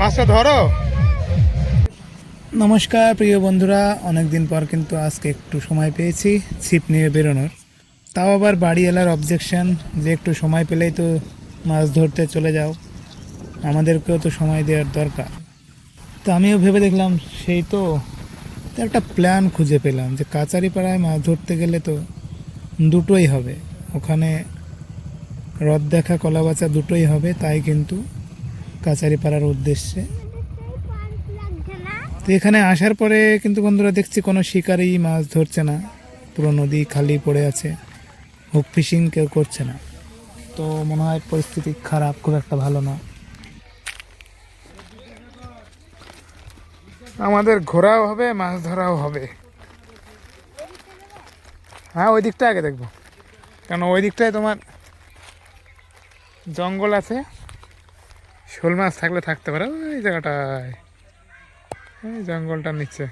মাছটা ধরো। নমস্কার, প্রিয় বন্ধুরা। অনেক দিন পর কিন্তু আজকে একটু সময় পেয়েছি ছিপ নিয়ে বেরোনোর। তাও আবার বাড়ি এলার অবজেকশন যে একটু সময় পেলেই তো মাছ ধরতে চলে যাও। আমাদেরকেও তো সময় দেওয়ার দরকার। তো আমিও ভেবে দেখলাম, সেই তো। একটা প্ল্যান খুঁজে পেলাম যে কাচারি পাড়ায় মাছ ধরতে গেলে তো দুটোই হবে। ওখানে রদ দেখা কলা বাচা দুটোই হবে, তাই কিন্তু কাচারি পাড়ার উদ্দেশ্যে তো এখানে আসার পরে কিন্তু বন্ধুরা দেখছি কোনো শিকারই মাছ ধরছে না। পুরো নদী খালি পড়ে আছে। হুক ফিশিং কেউ করছে না। তো মনে হয় পরিস্থিতি খারাপ খুব একটা ভালো না। আমাদের ঘোরাও হবে মাছ ধরাও হবে। হ্যাঁ ওই দিকটা আগে দেখব। কেন ওই দিকটায় তোমার জঙ্গল আছে? শোল মাছ থাকলে থাকতে পারে ওই জায়গাটায়। এই জঙ্গলটার নিচে।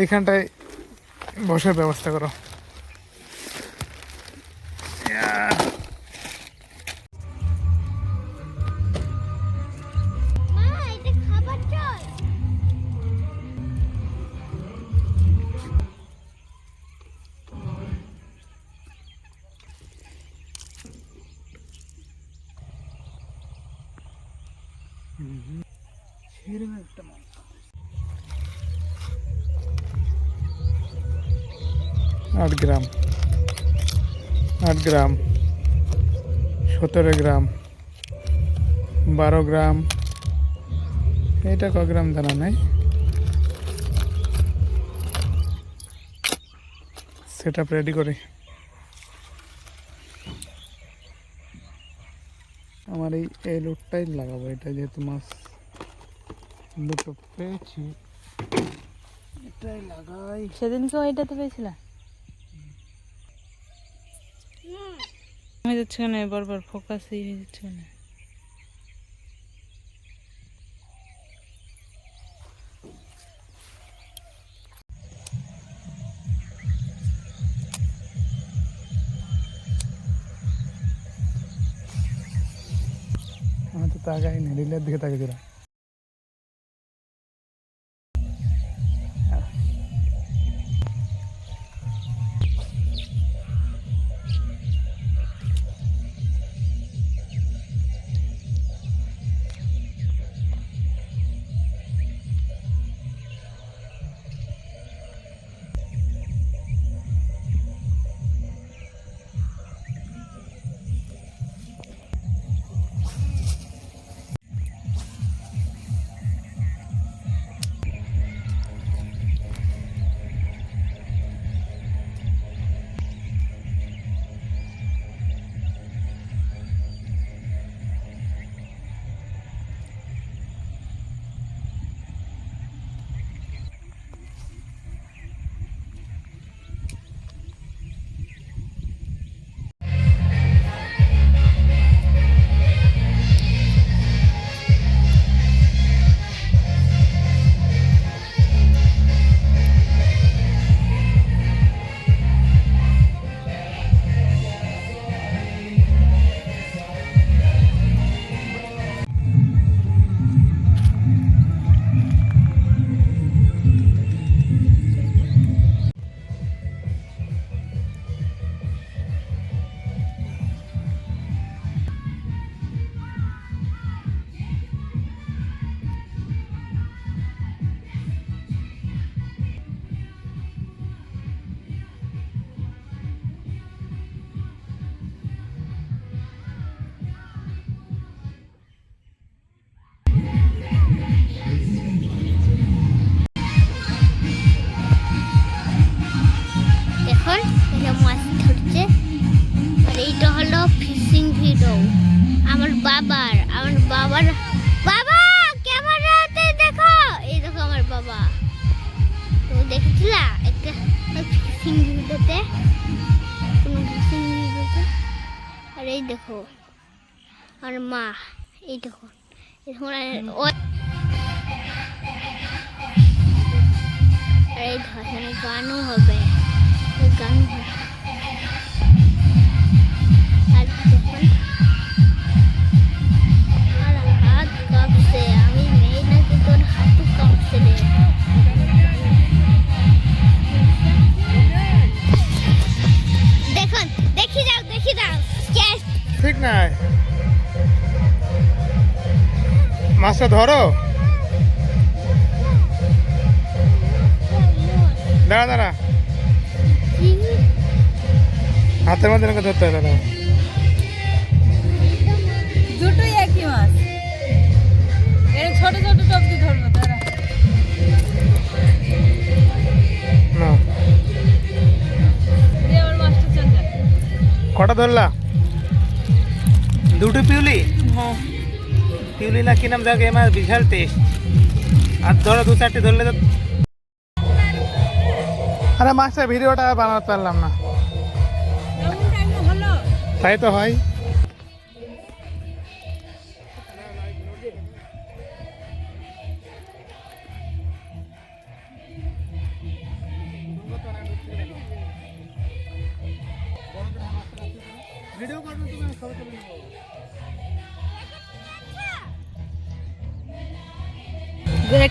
এইখানটায় বসার ব্যবস্থা করো। আট গ্রাম। আট গ্রাম। সতেরো গ্রাম। বারো গ্রাম। এটা ক গ্রাম জানা নাই? সেট আপ রেডি করি। আমার এই এই লোডটাই লাগাবো এটা যেহেতু মাছ দুটো পেয়েছি। এটাই লাগাই। সেদিনকে এটাতে পেয়েছিলাম হয়ে যাচ্ছে কেন? বারবার ফোকাস হয়ে যাচ্ছে কেন? আমি তো তাকাই নেই রিলের দিকে তাকিয়েছিলাম বাবার, আমার বাবার, বাবা ক্যামেরাতে দেখো। এই দেখো আমার বাবা। তো দেখেছিল? একটা ফিশিং ভিডিওতে কোনো ফিশিং ভিডিওতে আর এই দেখো আর মা, এই দেখো। এই ধরনের মানে গানও হবে। গান হবে। আর দেখুন মাছটা ধরো। দাঁড়া দাঁড়া। হাতের মধ্যে এরকম ধরতে হয় দাঁড়া। দুটোই একই মাছ। এর ছোট ছোট টপকি ধরবো তারা না। দিয়ে আবার মাছটা কটা ধরলা? দুটো পিউলি? হ্যাঁ। পিউলি না কি নাম যাকে আমার বিশাল টেস্ট আর ধরো দু চারটে ধরলে তো আরে মাছটা ভিডিওটা বানাতে পারলাম না। কেমন টাইম হলো তাই তো হয়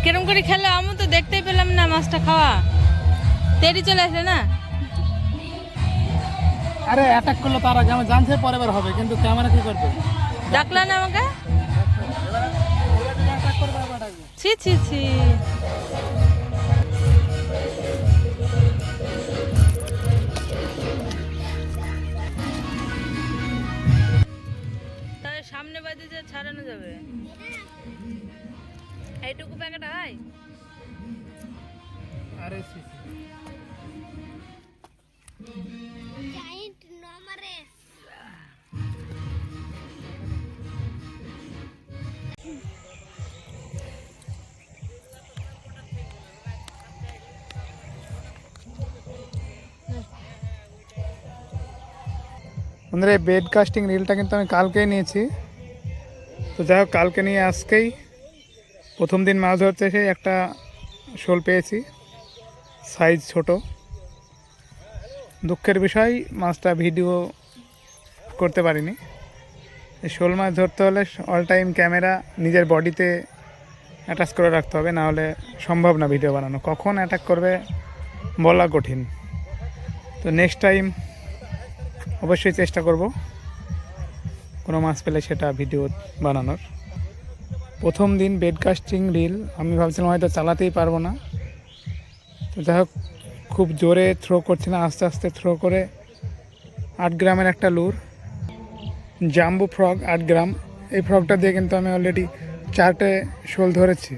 কেরম করে খেলো আমি তো দেখতেই পেলাম না মাছটা খাওয়া। তেরি চলে আসে না? আরে অ্যাটাক করল তার আগে আমি জানছে পরে বার হবে কিন্তু ক্যামেরা কি করবে? ডাকলা না আমাকে? ছি ছি ছি। প্যাকেট হয় আরে জায়েন্ট নমারে বন্ধুরা এই বেড কাস্টিং রিলটা কিন্তু আমি কালকেই নিয়েছি তো যাই হোক কালকে নিয়ে আজকেই প্রথম দিন মাছ ধরতে এসে একটা শোল পেয়েছি। সাইজ ছোট। দুঃখের বিষয়, মাছটা ভিডিও করতে পারিনি। শোল মাছ ধরতে হলে অল টাইম ক্যামেরা নিজের বডিতে অ্যাটাচ করে রাখতে হবে, না হলে সম্ভব না ভিডিও বানানো। কখন অ্যাটাক করবে বলা কঠিন। তো নেক্সট টাইম অবশ্যই চেষ্টা করব কোনো মাছ পেলে সেটা ভিডিও বানানোর। প্রথম দিন বেড কাস্টিং রিল আমি ভাবছিলাম হয়তো চালাতেই পারব না। তো যাই হোক, খুব জোরে থ্রো করছি না আস্তে আস্তে থ্রো করে আট গ্রামের একটা লুর জাম্বু ফ্রগ আট গ্রাম। এই ফ্রগটা দিয়ে কিন্তু আমি অলরেডি চারটে শোল ধরেছি।